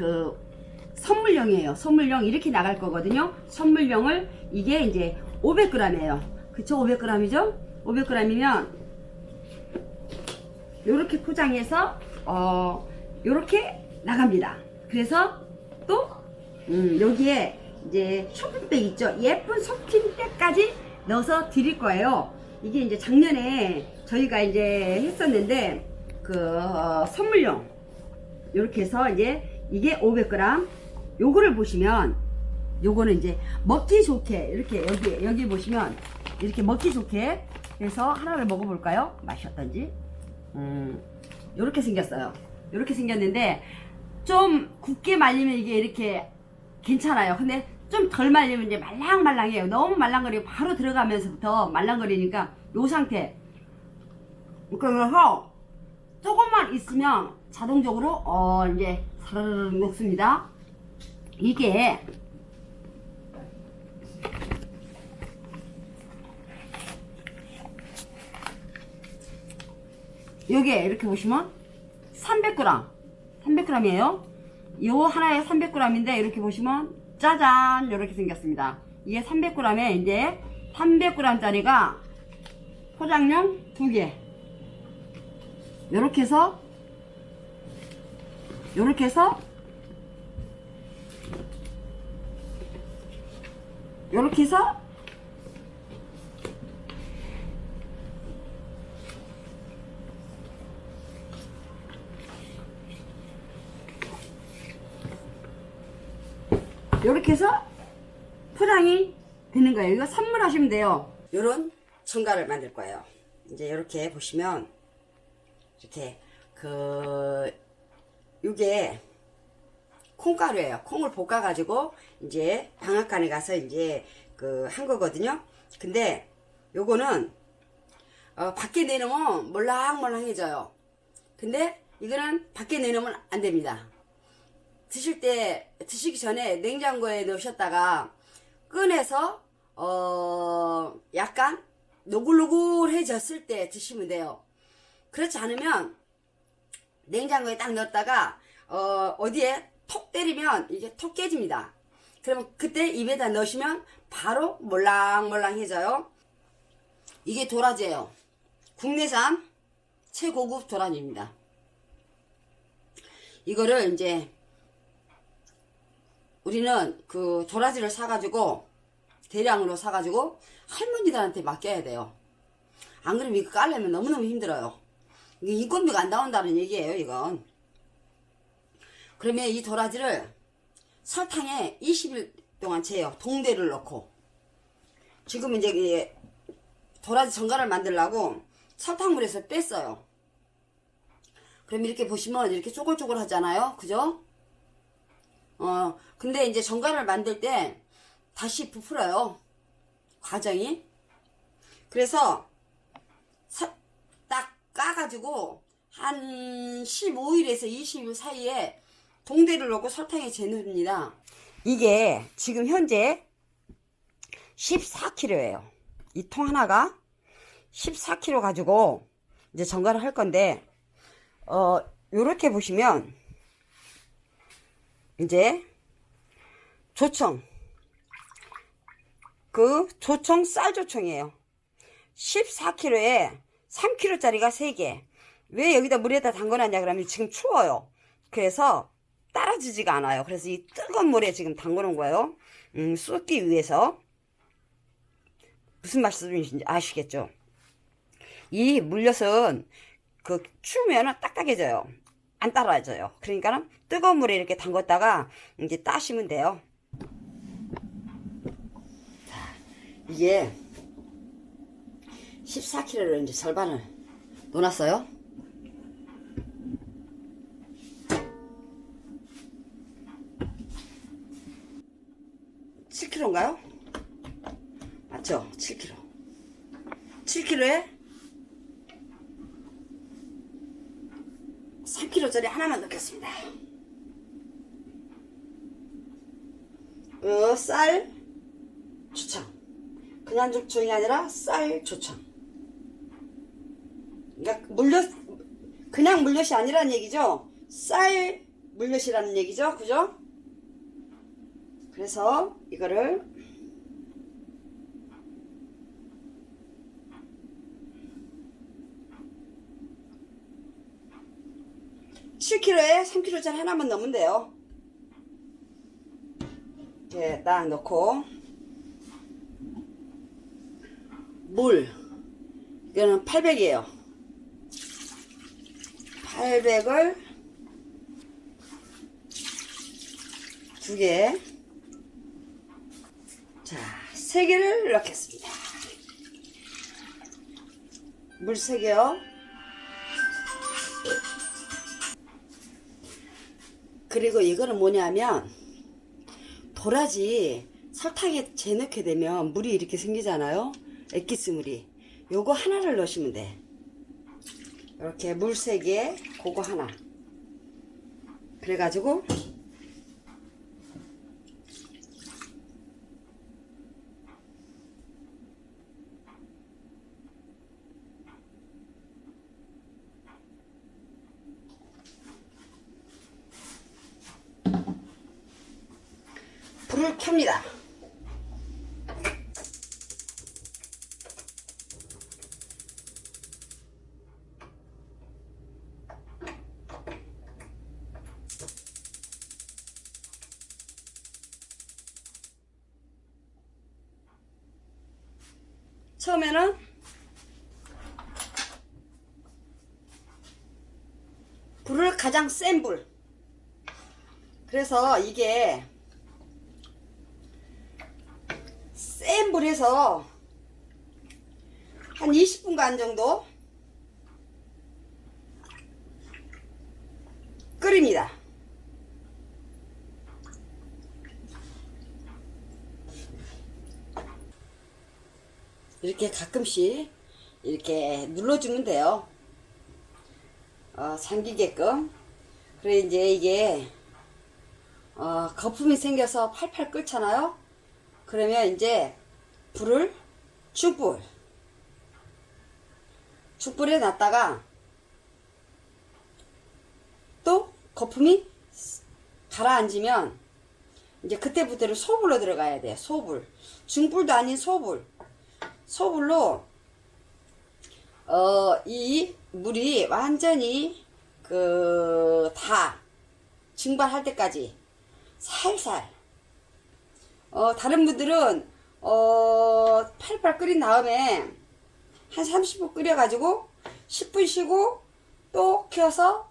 그 선물용이에요. 선물용 이렇게 나갈 거거든요. 선물용을 이게 이제 500g이에요. 그쵸? 500g이죠? 500g이면 요렇게 포장해서 어 요렇게 나갑니다. 그래서 또 음, 여기에 이제 쇼핑백 있죠? 예쁜 쇼핑백까지 넣어서 드릴 거예요. 이게 이제 작년에 저희가 이제 했었는데 그 어, 선물용 이렇게 해서 이제 이게 500g 요거를 보시면 요거는 이제 먹기 좋게 이렇게 여기 여기 보시면 이렇게 먹기 좋게 해서 하나를 먹어볼까요? 맛이 어떤지. 음 요렇게 생겼어요. 요렇게 생겼는데 좀 굳게 말리면 이게 이렇게 괜찮아요. 근데 좀 덜 말리면 이제 말랑말랑해요. 너무 말랑거리고 바로 들어가면서부터 말랑거리니까 요 상태. 그래서 조금만 있으면 자동적으로 어 이제 사르르 녹습니다. 이게 요게 이렇게 보시면 300g 300g이에요. 요 하나에 300g인데 이렇게 보시면 짜잔 이렇게 생겼습니다. 이게 300g에 이제 300g짜리가 포장용 두 개. 요렇게 해서 요렇게 해서 요렇게 해서 요렇게 해서 포장이 되는 거예요. 이거 선물하시면 돼요. 요런 청가를 만들 거예요. 이제 이렇게 보시면 이렇게 그 요게 콩가루예요. 콩을 볶아 가지고 이제 방앗간에 가서 이제 그 한 거거든요. 근데 요거는 어, 밖에 내놓으면 몰랑몰랑해져요. 근데 이거는 밖에 내놓으면 안 됩니다. 드실 때 드시기 전에 냉장고에 넣으셨다가 꺼내서 어 약간 노글노글해졌을 때 드시면 돼요. 그렇지 않으면 냉장고에 딱 넣었다가 어 어디에 톡 때리면 이게 톡 깨집니다. 그러면 그때 입에다 넣으시면 바로 몰랑몰랑해져요. 이게 도라지예요. 국내산 최고급 도라지입니다. 이거를 이제 우리는 그 도라지를 사가지고 대량으로 사가지고 할머니들한테 맡겨야 돼요. 안 그러면 이거 깔려면 너무너무 힘들어요. 이게 인건비가 안 나온다는 얘기예요, 이건. 그러면 이 도라지를 설탕에 20일 동안 재요. 동대를 넣고. 지금 이제 이 도라지 전갈을 만들려고 설탕물에서 뺐어요. 그럼 이렇게 보시면 이렇게 쪼글쪼글 하잖아요. 그죠? 어, 근데 이제 전갈을 만들 때 다시 부풀어요. 과정이. 그래서 사- 딱 까가지고 한 15일에서 20일 사이에 동대를 넣고 설탕에 재놓습니다. 이게 지금 현재 14kg예요. 이 통 하나가 14kg 가지고 이제 전갈을 할 건데 어 요렇게 보시면 이제 조청 그 조청 쌀 조청이에요 14kg에 3kg짜리가 3개 왜 여기다 물에다 담궈놨냐 그러면 지금 추워요 그래서 따라지지가 않아요 그래서 이 뜨거운 물에 지금 담궈놓은 거예요 음, 쏟기 위해서 무슨 말씀인지 아시겠죠 이 물엿은 그 추우면 딱딱해져요. 안 따라져요. 그러니까 뜨거운 물에 이렇게 담궜다가 이제 따시면 돼요. 자, 이게 14kg를 이제 절반을 놓았어요. 칠 k g 인가요 맞죠? 7kg. 7kg에 3kg짜리 하나만 넣겠습니다. 어, 쌀 조청. 그냥 조청이 아니라 쌀 조청. 그러니까 물엿 그냥 물엿이 아니라는 얘기죠. 쌀 물엿이라는 얘기죠. 그죠? 그래서 이거를 칠 k 에 3kg짜리 하나만 넣으면 돼요. 이렇게 딱 넣고 물 이거는 800이에요. 800을 두 개. 자, 세 개를 넣겠습니다. 물 세 개요. 그리고 이거는 뭐냐면 도라지 설탕에 재넣게 되면 물이 이렇게 생기잖아요. 액기스 물이. 요거 하나를 넣으시면 돼. 이렇게 물 세 개, 그거 하나. 그래가지고 불을 켭니다. 처음에는 불을 가장 센 불. 그래서 이게 센 불에서 한 20분간 정도 끓입니다. 이렇게 가끔씩 이렇게 눌러주면 돼요. 어, 잠기게끔. 그래 이제 이게 어, 거품이 생겨서 팔팔 끓잖아요. 그러면 이제 불을 중불. 중불에 놨다가 또 거품이 가라앉으면 이제 그때부터는 소불로 들어가야 돼 소불. 중불도 아닌 소불. 소불로 어 이 물이 완전히 그 다 증발할 때까지 살살 어, 다른 분들은, 어, 팔팔 끓인 다음에 한 30분 끓여 가지고 10분 쉬고 또 켜서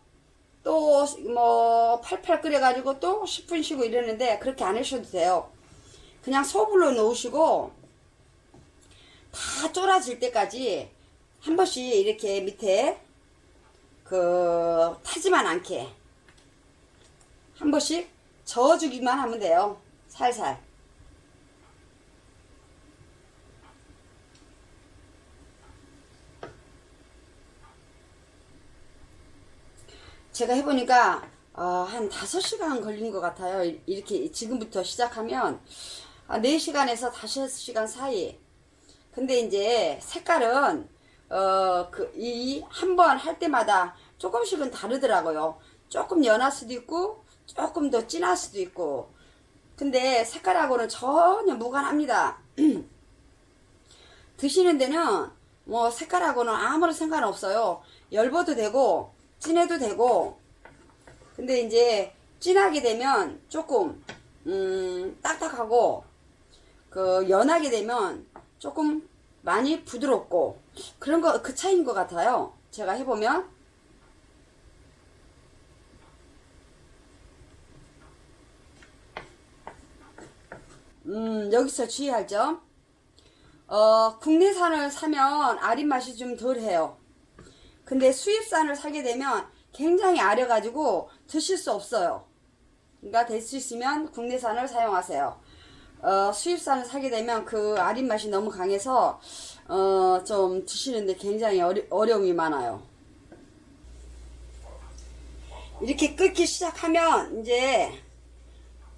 또 뭐 팔팔 끓여 가지고 또 10분 쉬고 이러는데 그렇게 안 하셔도 돼요. 그냥 소불로 넣으시고 다 쫄아질 때까지 한 번씩 이렇게 밑에 그 타지만 않게 한 번씩 저어주기만 하면 돼요. 살살. 제가 해보니까 어, 한 5시간 걸린 것 같아요. 이- 이렇게 지금부터 시작하면 아, 4시간에서 5시간 사이. 근데 이제 색깔은 어, 그, 이, 한 번 할 때마다 조금씩은 다르더라고요. 조금 연할 수도 있고, 조금 더 진할 수도 있고. 근데 색깔하고는 전혀 무관합니다. 드시는 데는 뭐 색깔하고는 아무런 상관없어요. 열버도 되고 진해도 되고 근데 이제 진하게 되면 조금 음 딱딱하고 그 연하게 되면 조금 많이 부드럽고 그런 거 그 차이인 것 같아요. 제가 해보면 음 여기서 주의할 점 어, 국내산을 사면 아린 맛이 좀 덜해요. 근데 수입산을 사게 되면 굉장히 아려가지고 드실 수 없어요. 그러니까 될 수 있으면 국내산을 사용하세요. 어, 수입산을 사게 되면 그 아린 맛이 너무 강해서 어, 좀 드시는데 굉장히 어려, 어려움이 많아요. 이렇게 끓기 시작하면 이제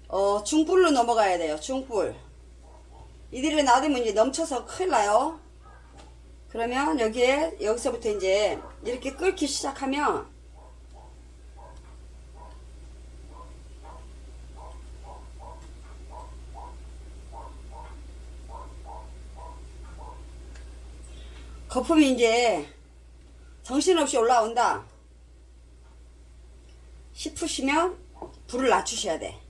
어, 중불로 넘어가야 돼요. 중불. 이들을 놔두면 이제 넘쳐서 큰일 나요. 그러면 여기에, 여기서부터 이제 이렇게 끓기 시작하면 거품이 이제 정신없이 올라온다 싶으시면 불을 낮추셔야 돼.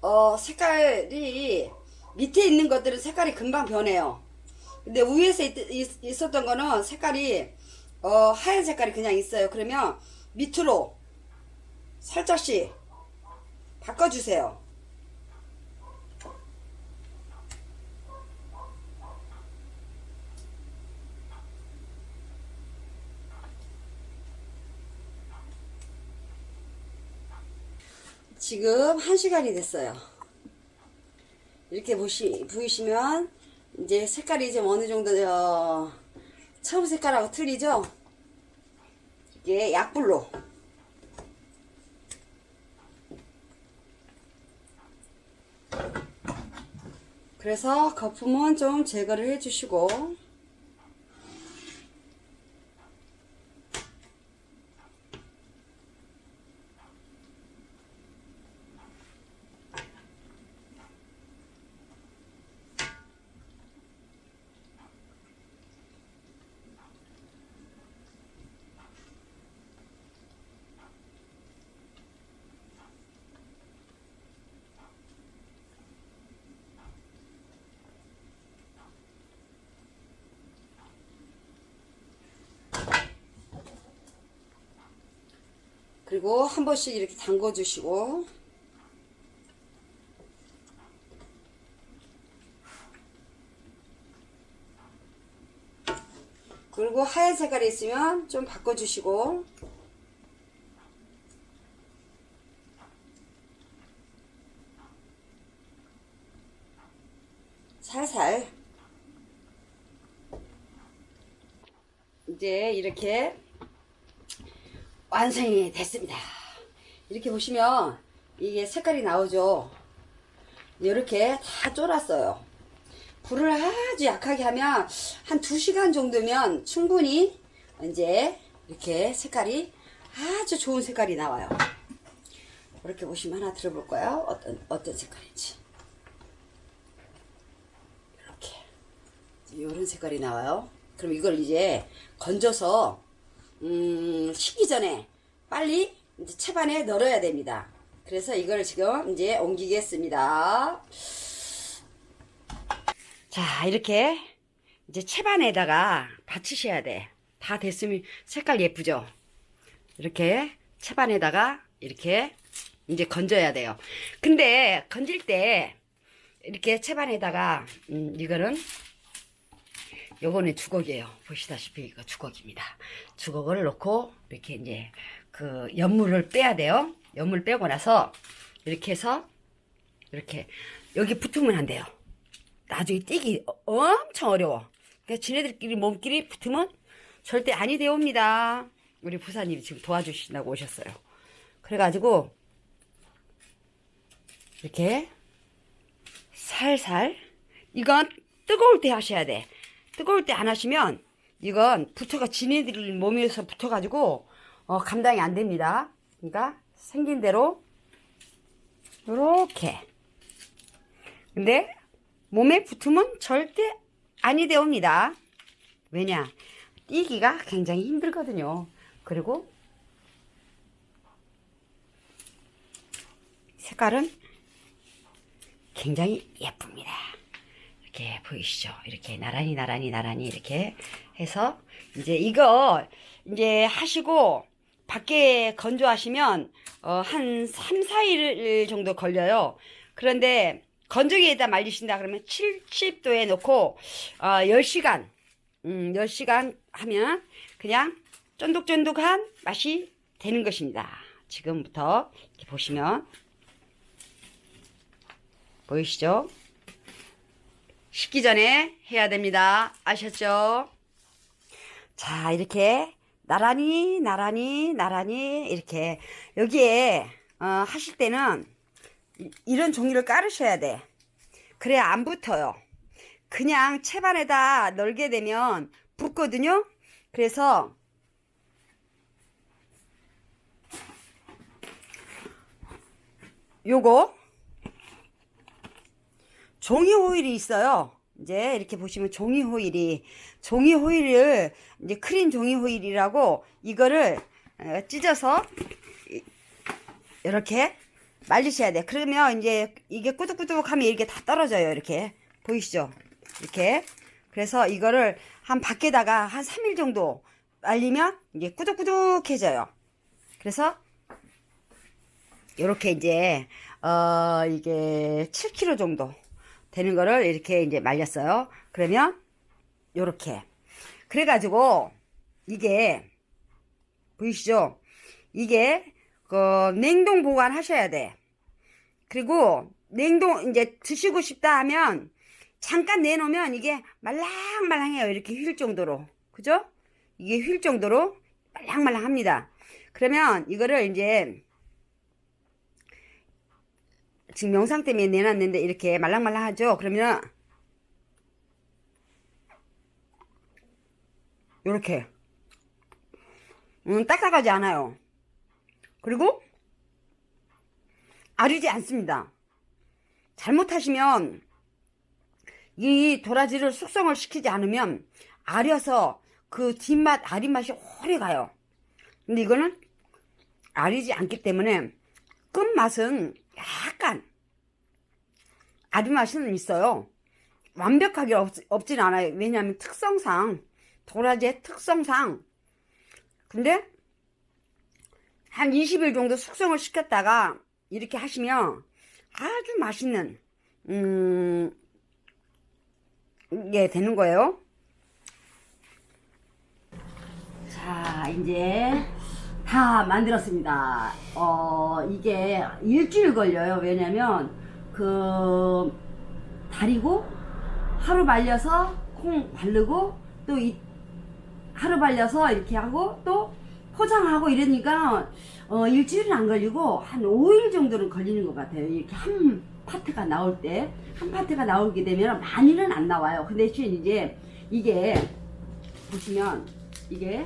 어, 색깔이 밑에 있는 것들은 색깔이 금방 변해요. 근데 위에서 있, 었던 거는 색깔이 어, 하얀 색깔이 그냥 있어요. 그러면 밑으로 살짝씩 바꿔주세요. 지금 한 시간이 됐어요. 이렇게 보시, 보이시면 이제 색깔이 좀 어느 정도 어, 처음 색깔하고 틀리죠? 이게 약불로 그래서 거품은 좀 제거를 해주시고 그리고 한 번씩 이렇게 담궈 주시고. 그리고 하얀 색깔이 있으면 좀 바꿔 주시고. 살살. 이제 이렇게 완성이 됐습니다. 이렇게 보시면 이게 색깔이 나오죠. 이렇게 다 쫄았어요. 불을 아주 약하게 하면 한 2시간 정도면 충분히 이제 이렇게 색깔이 아주 좋은 색깔이 나와요. 이렇게 보시면 하나 들어볼까요? 어떤, 어떤 색깔인지. 이렇게. 이런 색깔이 나와요. 그럼 이걸 이제 건져서 음, 식기 전에 빨리 이제 채반에 널어야 됩니다. 그래서 이걸 지금 이제 옮기겠습니다. 자, 이렇게 이제 채반에다가 받치셔야 돼. 다 됐으면 색깔 예쁘죠? 이렇게 채반에다가 이렇게 이제 건져야 돼요. 근데 건질 때 이렇게 채반에다가 음, 이거는 요거는 주걱이에요. 보시다시피 이거 주걱입니다. 주걱을 넣고 이렇게 이제 그 연물을 빼야 돼요. 연물 빼고 나서 이렇게 해서 이렇게 여기 붙으면 안 돼요. 나중에 어- 엄청 어려워. 그러니까 지네들끼리 몸끼리 붙으면 절대 아니 되옵니다. 우리 부사님이 지금 도와주신다고 오셨어요. 그래가지고 이렇게 살살 이건 뜨거울 때 하셔야 돼. 뜨거울 때 안 하시면 이건 붙어가 지네들 몸에서 붙어가지고 어, 감당이 안 됩니다. 그러니까 생긴 대로 요렇게 근데 몸에 붙으면 절대 아니 되옵니다. 왜냐? 뛰기가 굉장히 힘들거든요. 그리고 색깔은 굉장히 예쁩니다. 이렇게 보이시죠? 이렇게 나란히 나란히 나란히 이렇게 해서 이제 이거 이제 하시고 밖에 건조하시면 어, 한 3, 4일 정도 걸려요. 그런데 건조기에다 말리신다 그러면 70도에 놓고 어, 10시간 음, 10시간 하면 그냥 쫀득쫀득한 맛이 되는 것입니다. 지금부터 이렇게 보시면 보이시죠? 식기 전에 해야 됩니다. 아셨죠? 자, 이렇게 나란히, 나란히, 나란히 이렇게 여기에 어, 하실 때는 이- 이런 종이를 깔으셔야 돼. 그래야 안 붙어요. 그냥 채반에다 널게 되면 붙거든요. 그래서 요거 종이 호일이 있어요. 이제 이렇게 보시면 종이 호일이 종이 호일을 이제 크림 종이 호일이라고 이거를 어, 찢어서 이- 이렇게 말리셔야 돼. 그러면 이제 이게 꾸덕꾸덕하면 이렇게 다 떨어져요. 이렇게 보이시죠? 이렇게 그래서 이거를 한 밖에다가 한 3일 정도 말리면 이게 꾸덕꾸덕해져요. 그래서 요렇게 이제 어 이게 7kg 정도 되는 거를 이렇게 이제 말렸어요. 그러면 요렇게 그래가지고 이게 보이시죠? 이게 그 냉동 보관하셔야 돼. 그리고 냉동 이제 드시고 싶다 하면 잠깐 내놓으면 이게 말랑말랑해요. 이렇게 휠 정도로. 그죠? 이게 휠 정도로 말랑말랑합니다. 그러면 이거를 이제 지금 영상 때문에 내놨는데 이렇게 말랑말랑하죠? 그러면 요렇게 음, 딱딱하지 않아요. 그리고 아리지 않습니다. 잘못하시면 이 도라지를 숙성을 시키지 않으면 아려서 그 뒷맛 아린 맛이 오래 가요. 근데 이거는 아리지 않기 때문에 끝맛은 약간 아리 맛은 있어요. 완벽하게 없, 없진 않아요. 왜냐하면 특성상 도라지의 특성상 근데 한 20일 정도 숙성을 시켰다가 이렇게 하시면 아주 맛있는 음 이게 되는 거예요. 자, 이제 다 만들었습니다. 어, 이게 일주일 걸려요. 왜냐면 그 다리고 하루 말려서 콩 바르고 또 이, 하루 발려서 이렇게 하고 또 포장하고 이러니까 어, 일주일은 안 걸리고 한 5일 정도는 걸리는 것 같아요. 이렇게 한 파트가 나올 때, 한 파트가 나오게 되면 많이는 안 나와요. 근데 대신 이제 이게 보시면 이게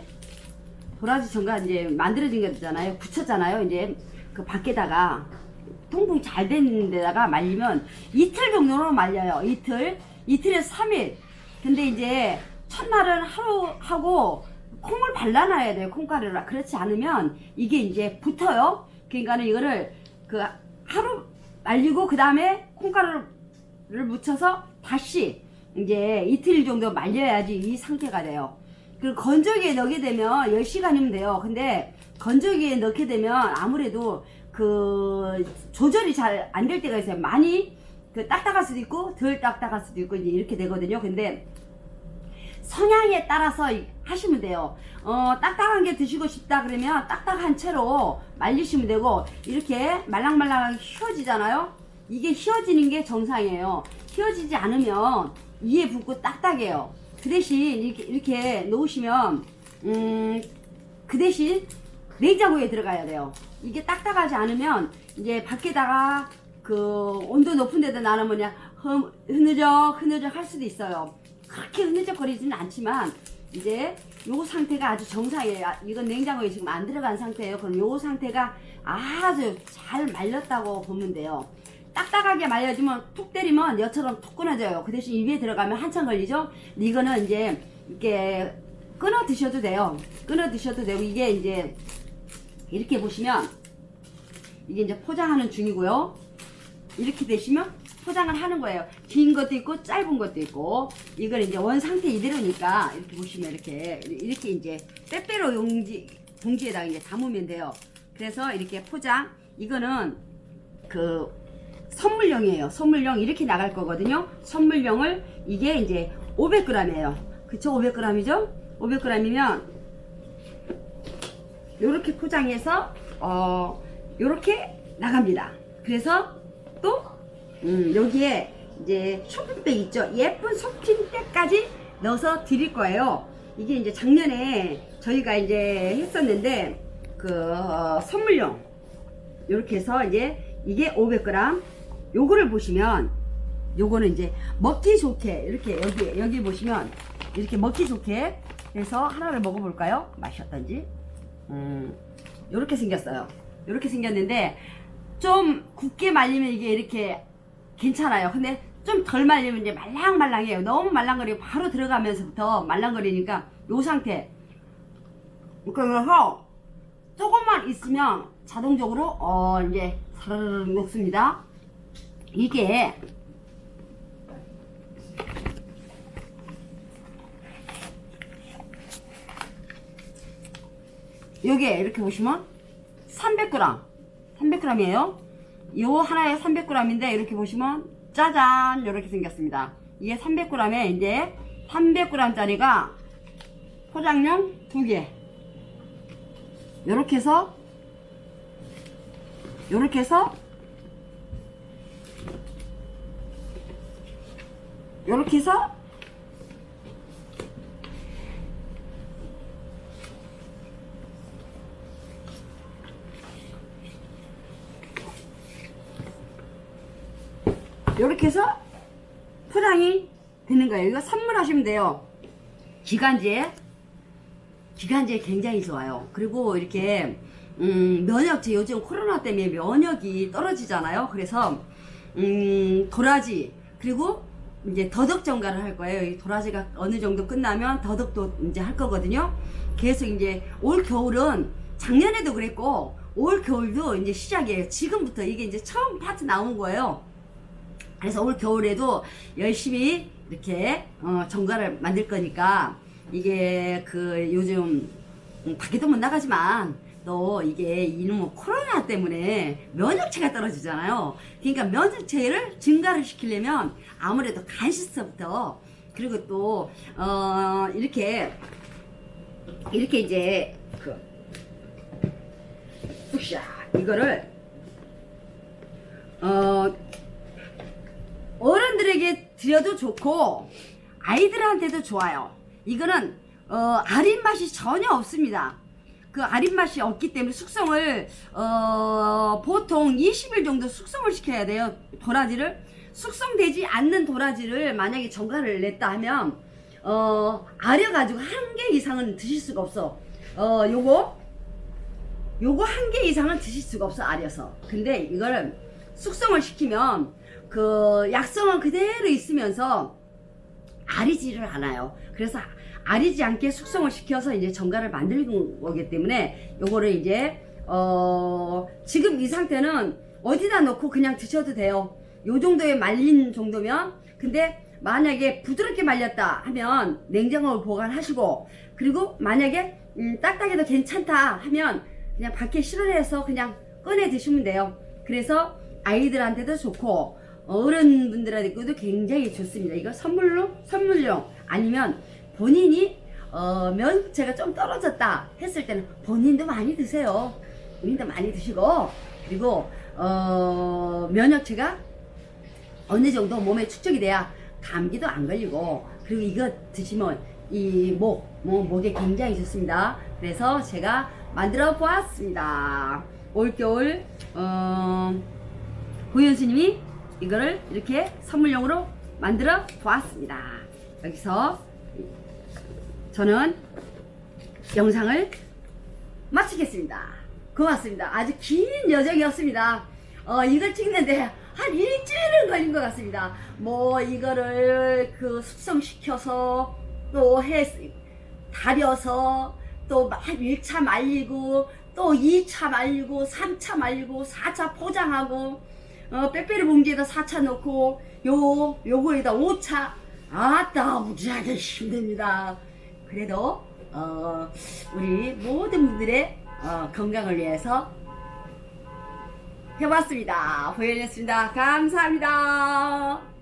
도라지 전가 이제 만들어진 거잖아요. 붙였잖아요. 이제 그 밖에다가 통풍 잘 된 데다가 말리면 이틀 정도로 말려요. 이틀. 이틀에서 3일. 근데 이제 첫날은 하루 하고 콩을 발라놔야 돼요. 콩가루를. 그렇지 않으면 이게 이제 붙어요. 그러니까는 이거를 그 하루 말리고 그 다음에 콩가루를 묻혀서 다시 이제 이틀 정도 말려야지 이 상태가 돼요. 그리고 건조기에 넣게 되면 10시간이면 돼요. 근데 건조기에 넣게 되면 아무래도 그 조절이 잘 안 될 때가 있어요. 많이 그 딱딱할 수도 있고 덜 딱딱할 수도 있고 이제 이렇게 되거든요. 근데 성향에 따라서 이- 하시면 돼요. 어, 딱딱한 게 드시고 싶다 그러면 딱딱한 채로 말리시면 되고 이렇게 말랑말랑하게 휘어지잖아요. 이게 휘어지는 게 정상이에요. 휘어지지 않으면 위에 붙고 딱딱해요. 그 대신 이렇게, 이렇게 놓으시면 음, 그 대신 냉장고에 들어가야 돼요. 이게 딱딱하지 않으면 이제 밖에다가 그 온도 높은 데다 놔놓으면 그냥 흐- 흐느적 흐느적 할 수도 있어요. 그렇게 흐느적거리지는 않지만 이제 요 상태가 아주 정상이에요. 아, 이건 냉장고에 지금 안 들어간 상태예요. 그럼 요 상태가 아주 잘 말렸다고 보면 돼요. 딱딱하게 말려주면 툭 때리면 여처럼 툭 끊어져요. 그 대신 입에 들어가면 한참 걸리죠. 이거는 이제 이렇게 끊어 드셔도 돼요. 끊어 드셔도 되고 이게 이제 이렇게 보시면 이게 이제 포장하는 중이고요. 이렇게 되시면 포장을 하는 거예요. 긴 것도 있고 짧은 것도 있고 이걸 이제 원 상태 이대로니까 이렇게 보시면 이렇게 이렇게 이제 빼빼로 용지 봉지에다가 이제 담으면 돼요. 그래서 이렇게 포장 이거는 그 선물용이에요. 선물용 이렇게 나갈 거거든요. 선물용을 이게 이제 500g이에요. 그쵸? 500g이죠? 500g이면 요렇게 포장해서 어 요렇게 나갑니다. 그래서 또 음, 여기에 이제 쇼핑백 있죠. 예쁜 쇼핑백까지 넣어서 드릴 거예요. 이게 이제 작년에 저희가 이제 했었는데 그 어, 선물용 이렇게 해서 이제 이게 500g 요거를 보시면 요거는 이제 먹기 좋게 이렇게 여기 여기 보시면 이렇게 먹기 좋게 해서 하나를 먹어볼까요? 맛이 어떤지 음 요렇게 생겼어요 요렇게 생겼는데 좀 굳게 말리면 이게 이렇게 괜찮아요 근데 좀 덜 말리면 이제 말랑말랑해요. 너무 말랑거리고 바로 들어가면서부터 말랑거리니까 요 상태. 그래서 조금만 있으면 자동적으로 어 이제 사르르 녹습니다. 이게 요게 이렇게 보시면 300g 300g이에요. 요 하나에 300g인데 이렇게 보시면 짜잔! 이렇게 생겼습니다. 이게 300g에 이제 300g 짜리가 포장용 두개. 요렇게 해서 요렇게 해서 요렇게 해서 요렇게 해서 포장이 되는 거예요. 이거 선물하시면 돼요. 기간제. 기간제 굉장히 좋아요. 그리고 이렇게 음, 면역제 요즘 코로나 때문에 면역이 떨어지잖아요. 그래서 음, 도라지 그리고 이제 더덕 정가를 할 거예요. 이 도라지가 어느 정도 끝나면 더덕도 이제 할 거거든요. 계속 이제 올 겨울은 작년에도 그랬고 올 겨울도 이제 시작이에요. 지금부터 이게 이제 처음 파트 나온 거예요. 그래서 올 겨울에도 열심히 이렇게 어, 정가를 만들 거니까 이게 그 요즘 음, 밖에도 못 나가지만 또 이게 이놈의 코로나 때문에 면역체가 떨어지잖아요. 그러니까 면역체를 증가를 시키려면 아무래도 간식서부터 그리고 또 어, 이렇게 이렇게 이제 그 뚝샤 이거를 어 어른들에게 드려도 좋고 아이들한테도 좋아요. 이거는 어, 아린 맛이 전혀 없습니다. 그 아린 맛이 없기 때문에 숙성을 어, 보통 20일 정도 숙성을 시켜야 돼요. 도라지를 숙성되지 않는 도라지를 만약에 정가를 냈다 하면 어, 아려가지고 한 개 이상은 드실 수가 없어. 어, 요거 요거 한 개 이상은 드실 수가 없어 아려서. 근데 이거를 숙성을 시키면 그 약성은 그대로 있으면서 아리지를 않아요. 그래서 아리지 않게 숙성을 시켜서 이제 정가를 만드는 거기 때문에 요거를 이제 어 지금 이 상태는 어디다 넣고 그냥 드셔도 돼요. 요 정도에 말린 정도면 근데 만약에 부드럽게 말렸다 하면 냉장고를 보관하시고 그리고 만약에 음, 딱딱해도 괜찮다 하면 그냥 밖에 실어내서 그냥 꺼내 드시면 돼요. 그래서 아이들한테도 좋고 어른분들한테도 굉장히 좋습니다. 이거 선물로 선물용 아니면 본인이 어, 면체가 좀 떨어졌다 했을 때는 본인도 많이 드세요. 본인도 많이 드시고 그리고 어, 면역체가 어느 정도 몸에 축적이 돼야 감기도 안 걸리고 그리고 이거 드시면 이 목, 뭐, 목에 굉장히 좋습니다. 그래서 제가 만들어 보았습니다. 올겨울 어, 고현수님이 이거를 이렇게 선물용으로 만들어 보았습니다. 여기서 저는 영상을 마치겠습니다. 고맙습니다. 아주 긴 여정이었습니다. 어, 이걸 찍는데 한 일주일은 걸린 것 같습니다. 뭐, 이거를 그 숙성시켜서 또 해, 다려서 또 1차 말리고 또 2차 말리고 3차 말리고 4차 포장하고 어, 빼빼리 봉지에다 4차 넣고 요 요거에다 5차 아따 무지하게 힘듭니다. 그래도 어, 우리 모든 분들의 어, 건강을 위해서 해봤습니다. 보여드렸습니다. 감사합니다.